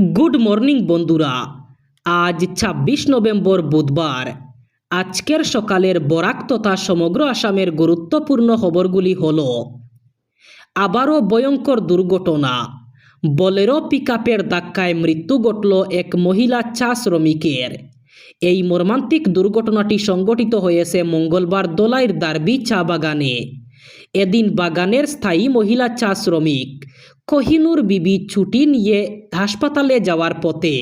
Good morning বন্ধুরা। আজ ছাব্বিশ নভেম্বর বুধবার। আজকের সকালের বরাক তথা সমগ্র আসামের গুরুত্বপূর্ণ খবরগুলি হল, আবারও ভয়ঙ্কর দুর্ঘটনা। বলেরো পিকআপের ধাক্কায় মৃত্যু ঘটল এক মহিলা চা শ্রমিকের। এই মর্মান্তিক দুর্ঘটনাটি সংঘটিত হয়েছে মঙ্গলবার দোলাইর দার্বি চা বাগানে। এদিন বাগানের স্থায়ী মহিলা চা শ্রমিক কোহিনুর বিবি ছুটি নিয়ে হাসপাতালে যাওয়ার পথে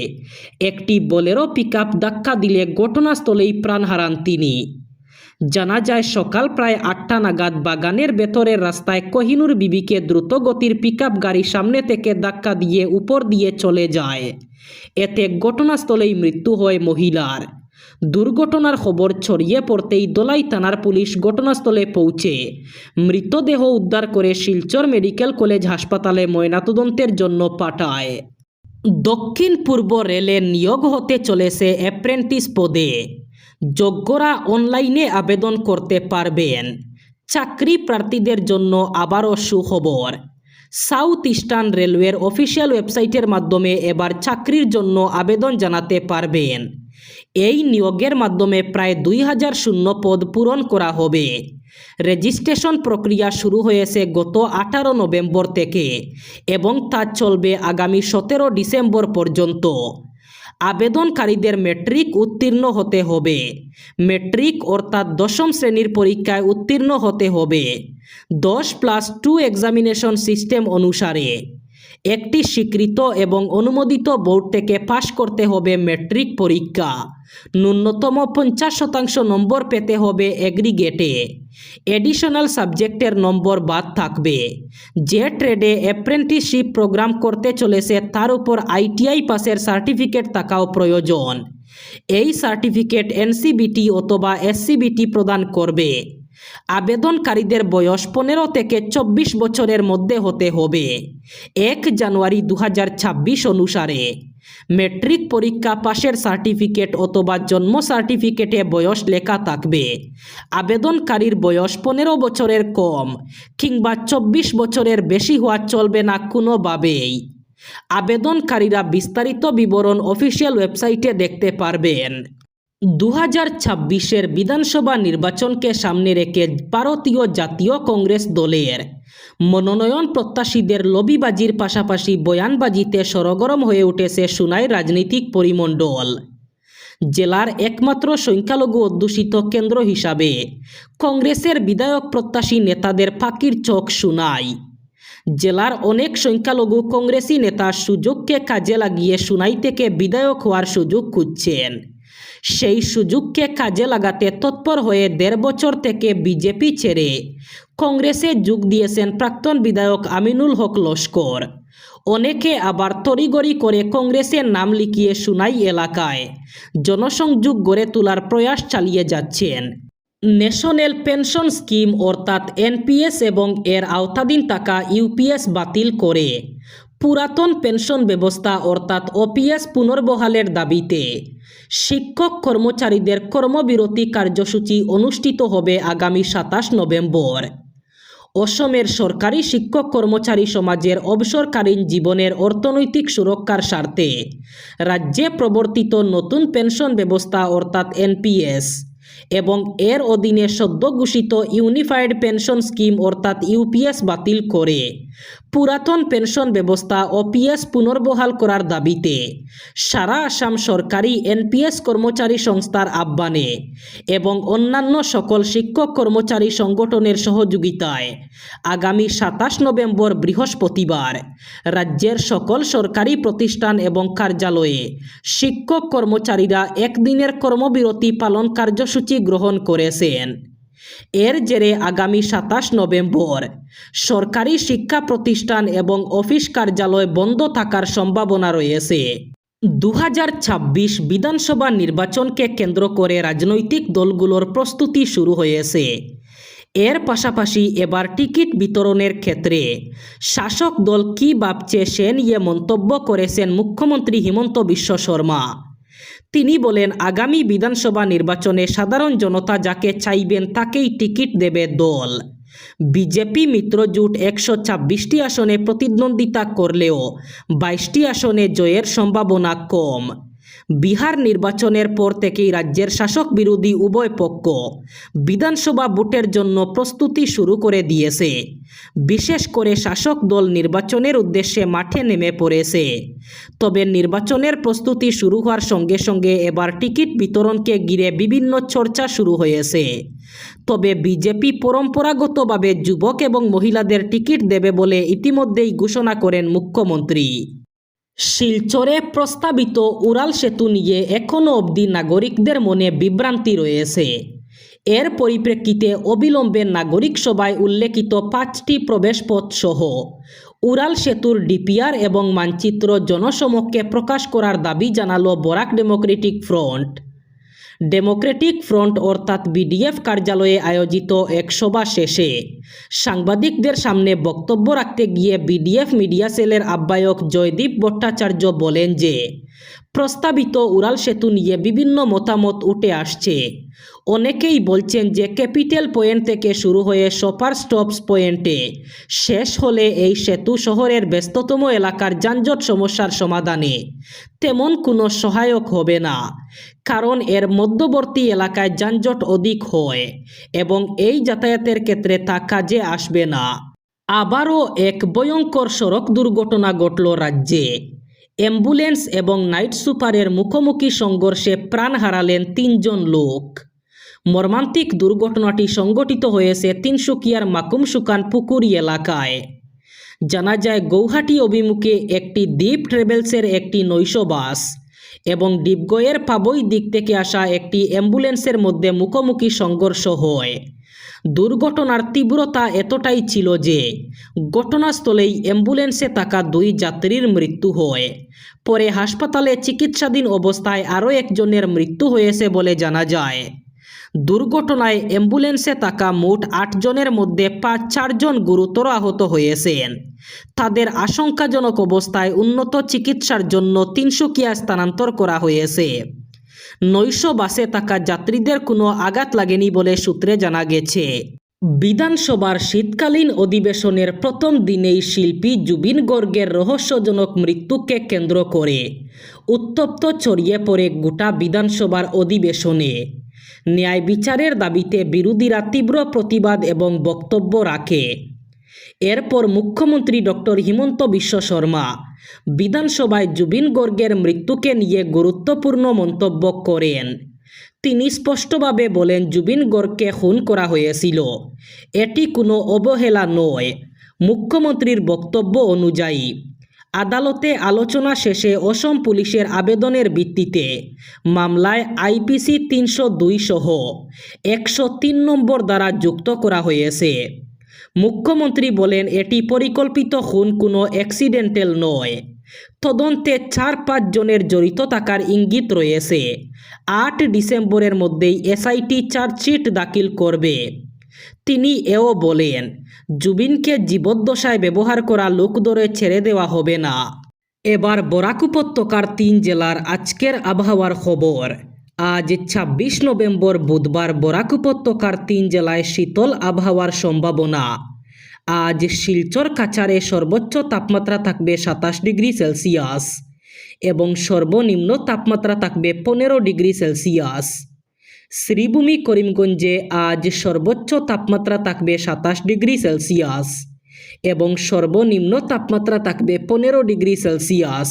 একটি বোলেরো পিকআপ ধাক্কা দিলে ঘটনাস্থলেই প্রাণ হারান তিনি। জানা যায় সকাল প্রায় আটটা নাগাদ বাগানের ভেতরের রাস্তায় কোহিনুর বিবিকে দ্রুত গতির পিকআপ গাড়ি সামনে থেকে ধাক্কা দিয়ে উপর দিয়ে চলে যায়। এতে ঘটনাস্থলেই মৃত্যু হয় মহিলার। দুর্ঘটনার খবর ছড়িয়ে পড়তেই দোলাই থানার পুলিশ ঘটনাস্থলে পৌঁছে। মৃতদেহ উদ্ধার করে শিলচর মেডিকেল কলেজ হাসপাতালে ময়নাতদন্তের জন্য পাঠায়। দক্ষিণ পূর্ব রেলে নিয়োগ হতে চলেছে অ্যাপ্রেন্টিস পদে। যোগ্যরা অনলাইনে আবেদন করতে পারবেন। চাকরি প্রার্থীদের জন্য আবারও সুখবর। সাউথ ইস্টার্ন রেলওয়ের অফিসিয়াল ওয়েবসাইটের মাধ্যমে এবার চাকরির জন্য আবেদন জানাতে পারবেন। এই নিয়োগের মাধ্যমে প্রায় দুই হাজার শূন্য পদ পূরণ করা হবে। রেজিস্ট্রেশন প্রক্রিয়া শুরু হয়েছে গত আঠারো নভেম্বর থেকে এবং তা চলবে আগামী সতেরো ডিসেম্বর পর্যন্ত। আবেদনকারীদের মেট্রিক উত্তীর্ণ হতে হবে। মেট্রিক অর্থাৎ দশম শ্রেণির পরীক্ষায় উত্তীর্ণ হতে হবে। দশ প্লাস টু এক্সামিনেশন সিস্টেম অনুসারে একটি স্বীকৃত এবং অনুমোদিত বোর্ড থেকে পাশ করতে হবে মেট্রিক পরীক্ষা। ন্যূনতম পঞ্চাশ শতাংশ নম্বর পেতে হবে এগ্রিগেটে। এডিশনাল সাবজেক্টের নম্বর বাদ থাকবে। যে ট্রেডে অ্যাপ্রেন্টিসশিপ প্রোগ্রাম করতে চলেছে তার উপর আইটিআই পাসের সার্টিফিকেট থাকাও প্রয়োজন। এই সার্টিফিকেট এনসিবিটি অথবা এসসিবিটি প্রদান করবে। আবেদনকারীদের বয়স পনেরো থেকে চব্বিশ বছরের মধ্যে হতে হবে। এক জানুয়ারি দু হাজার ছাব্বিশ অনুসারে মেট্রিক পরীক্ষা পাশের সার্টিফিকেট অথবা জন্ম সার্টিফিকেটে বয়স লেখা থাকবে। আবেদনকারীর বয়স পনেরো বছরের কম কিংবা চব্বিশ বছরের বেশি হওয়া চলবে না কোনোভাবেই। আবেদনকারীরা বিস্তারিত বিবরণ অফিসিয়াল ওয়েবসাইটে দেখতে পারবেন। দু হাজার ছাব্বিশের বিধানসভা নির্বাচনকে সামনে রেখে ভারতীয় জাতীয় কংগ্রেস দলের মনোনয়ন প্রত্যাশীদের লবিবাজির পাশাপাশি বয়ানবাজিতে সরগরম হয়ে উঠেছে সুনাই রাজনৈতিক পরিমণ্ডল। জেলার একমাত্র সংখ্যালঘু অধ্যুষিত কেন্দ্র হিসাবে কংগ্রেসের বিধায়ক প্রত্যাশী নেতাদের ফাঁকির চোখ সুনাই। জেলার অনেক সংখ্যালঘু কংগ্রেসি নেতা সুযোগকে কাজে লাগিয়ে সুনাই থেকে বিধায়ক হওয়ার সুযোগ খুঁজছেন। সেই সুযোগকে কাজে লাগাতে তৎপর হয়ে দেড় বছর থেকে বিজেপি ছেড়ে কংগ্রেসে যোগ দিয়েছেন প্রাক্তন বিধায়ক আমিনুল হক লস্কর। অনেকে আবার তড়িগড়ি করে কংগ্রেসের নাম লিখিয়ে সুনাই এলাকায় জনসংযোগ গড়ে তোলার প্রয়াস চালিয়ে যাচ্ছেন। ন্যাশনাল পেনশন স্কিম অর্থাৎ এনপিএস এবং এর আওতাধীন টাকা ইউপিএস বাতিল করে। পুরাতন পেনশন ব্যবস্থা অর্থাৎ ওপিএস পুনর্বহালের দাবিতে শিক্ষক কর্মচারীদের কর্মবিরতি কার্যসূচি অনুষ্ঠিত হবে আগামী সাতাশ নভেম্বর। অসমের সরকারি শিক্ষক কর্মচারী সমাজের অবসরকালীন জীবনের অর্থনৈতিক সুরক্ষার স্বার্থে রাজ্যে প্রবর্তিত নতুন পেনশন ব্যবস্থা অর্থাৎ এনপিএস এবং এর অধীনে সদ্য ঘোষিত ইউনিফাইড পেনশন স্কিম অর্থাৎ ইউপিএস বাতিল করে। পুরাতন পেনশন ব্যবস্থা ও ওপিএস পুনর্বহাল করার দাবিতে সারা আসাম সরকারি এনপিএস কর্মচারী সংস্থার আহ্বানে এবং অন্যান্য সকল শিক্ষক কর্মচারী সংগঠনের সহযোগিতায় আগামী সাতাশ নভেম্বর বৃহস্পতিবার রাজ্যের সকল সরকারি প্রতিষ্ঠান এবং কার্যালয়ে শিক্ষক কর্মচারীরা একদিনের কর্মবিরতি পালন কার্যসূচি গ্রহণ করেছেন। এর জেরে আগামী সাতাশ নভেম্বর সরকারি শিক্ষা প্রতিষ্ঠান এবং অফিস কার্যালয় বন্ধ থাকার সম্ভাবনা রয়েছে। দু হাজার ছাব্বিশ বিধানসভা নির্বাচনকে কেন্দ্র করে রাজনৈতিক দলগুলোর প্রস্তুতি শুরু হয়েছে। এর পাশাপাশি এবার টিকিট বিতরণের ক্ষেত্রে শাসক দল কী ভাবছে সে নিয়ে মন্তব্য করেছেন মুখ্যমন্ত্রী হিমন্ত বিশ্ব শর্মা। তিনি বলেন, আগামী বিধানসভা নির্বাচনে সাধারণ জনতা যাকে চাইবেন তাকেই টিকিট দেবে দল। বিজেপি মিত্রজোট একশো ছাব্বিশটি আসনে প্রতিদ্বন্দ্বিতা করলেও বাইশটি আসনে জয়ের সম্ভাবনা কম। বিহার নির্বাচনের পর থেকেই রাজ্যের শাসক বিরোধী উভয় পক্ষ বিধানসভা ভোটের জন্য প্রস্তুতি শুরু করে দিয়েছে। বিশেষ করে শাসক দল নির্বাচনের উদ্দেশ্যে মাঠে নেমে পড়েছে। তবে নির্বাচনের প্রস্তুতি শুরু হওয়ার সঙ্গে সঙ্গে এবার টিকিট বিতরণকে ঘিরে বিভিন্ন চর্চা শুরু হয়েছে। তবে বিজেপি পরম্পরাগতভাবে যুবক এবং মহিলাদের টিকিট দেবে বলে ইতিমধ্যেই ঘোষণা করেন মুখ্যমন্ত্রী। শিলচরে প্রস্তাবিত উড়াল সেতু নিয়ে এখনও অবধি নাগরিকদের মনে বিভ্রান্তি রয়েছে। এর পরিপ্রেক্ষিতে অবিলম্বে নাগরিক সভায় উল্লেখিত পাঁচটি প্রবেশপথ সহ উড়াল সেতুর ডিপিআর এবং মানচিত্র জনসমক্ষে প্রকাশ করার দাবি জানালো Barak democratic front. Democratic front অর্থাৎ বিডিএফ কার্যালয়ে আয়োজিত এক সভা শেষে সাংবাদিকদের সামনে বক্তব্য রাখতে গিয়ে বিডিএফ মিডিয়া সেলের আহ্বায়ক জয়দীপ ভট্টাচার্য বলেন যে প্রস্তাবিত উড়াল সেতু নিয়ে বিভিন্ন মতামত উঠে আসছে। অনেকেই বলছেন যে ক্যাপিটাল পয়েন্ট থেকে শুরু হয়ে সপার স্টপস পয়েন্টে শেষ হলে এই সেতু শহরের ব্যস্ততম এলাকার যানজট সমস্যার সমাধানে তেমন কোনো সহায়ক হবে না, কারণ এর মধ্যবর্তী এলাকায় যানজট অধিক হয় এবং এই যাতায়াতের ক্ষেত্রে তা কাজে আসবে না। আবারও এক ভয়ঙ্কর সড়ক দুর্ঘটনা ঘটল রাজ্যে। অ্যাম্বুলেন্স এবং নাইট সুপারের মুখোমুখি সংঘর্ষে প্রাণ হারালেন তিনজন লোক। মর্মান্তিক দুর্ঘটনাটি সংঘটিত হয়েছে তিনসুকিয়ার মাকুম সুকান পুকুরি এলাকায়। জানা যায়, গৌহাটি অভিমুখে একটি দ্বীপ ট্রেভেলসের একটি নৈশ বাস এবং ডিপগয়ের পাবই দিক থেকে আসা একটি অ্যাম্বুলেন্সের মধ্যে মুখোমুখি সংঘর্ষ হয়। দুর্ঘটনার তীব্রতা এতটাই ছিল যে ঘটনাস্থলেই অ্যাম্বুলেন্সে থাকা দুই যাত্রীর মৃত্যু হয়। পরে হাসপাতালে চিকিৎসাধীন অবস্থায় আরও একজনের মৃত্যু হয়েছে বলে জানা যায়। দুর্ঘটনায় অ্যাম্বুলেন্সে থাকা মোট আটজনের মধ্যে পাঁচ চারজন গুরুতর আহত হয়েছেন। তাদের আশঙ্কাজনক অবস্থায় উন্নত চিকিৎসার জন্য তিনসুকিয়া স্থানান্তর করা হয়েছে। নৈশ বাসে থাকা যাত্রীদের কোনো আঘাত লাগেনি বলে সূত্রে জানা গেছে। বিধানসভার শীতকালীন অধিবেশনের প্রথম দিনেই শিল্পী জুবিন গর্গের রহস্যজনক মৃত্যুকে কেন্দ্র করে উত্তপ্ত ছড়িয়ে পড়ে গোটা বিধানসভার অধিবেশনে। ন্যায় বিচারের দাবিতে বিরোধীরা তীব্র প্রতিবাদ এবং বক্তব্য রাখে। এরপর মুখ্যমন্ত্রী ডক্টর হিমন্ত বিশ্ব শর্মা বিধানসভায় জুবিন গর্গের মৃত্যুকে নিয়ে গুরুত্বপূর্ণ মন্তব্য করেন। তিনি স্পষ্টভাবে বলেন, জুবিন গর্গকে খুন করা হয়েছিল। এটি কোনো অবহেলা নয়। মুখ্যমন্ত্রীর বক্তব্য অনুযায়ী, আদালতে আলোচনা শেষে অসম পুলিশের আবেদনের ভিত্তিতে মামলায় আইপিসি তিনশো দুই সহ একশো তিন নম্বর দ্বারা যুক্ত করা হয়েছে। মুখ্যমন্ত্রী বলেন, এটি পরিকল্পিত খুন, কোনো অ্যাক্সিডেন্টাল নয়। তদন্তে চার পাঁচ জনের জড়িত থাকার ইঙ্গিত রয়েছে। আট ডিসেম্বরের মধ্যেই এসআইটি চার্জশিট দাখিল করবে। তিনি এও বলেন, জুবিনকে জীবদ্দশায় ব্যবহার করা লোক ধরে ছেড়ে দেওয়া হবে না। এবার বরাক উপত্যকার তিন জেলার আজকের আবহাওয়ার খবর। আজ ছাব্বিশ নভেম্বর বুধবার বরাক উপত্যকার তিন জেলায় শীতল আবহাওয়ার সম্ভাবনা। আজ শিলচর কাছারে সর্বোচ্চ তাপমাত্রা থাকবে সাতাশ ডিগ্রি সেলসিয়াস এবং সর্বনিম্ন তাপমাত্রা থাকবে পনেরো ডিগ্রি সেলসিয়াস। শ্রীভূমি, করিমগঞ্জে আজ সর্বোচ্চ তাপমাত্রা থাকবে সাতাশ ডিগ্রি সেলসিয়াস এবং সর্বনিম্ন তাপমাত্রা থাকবে পনেরো ডিগ্রি সেলসিয়াস।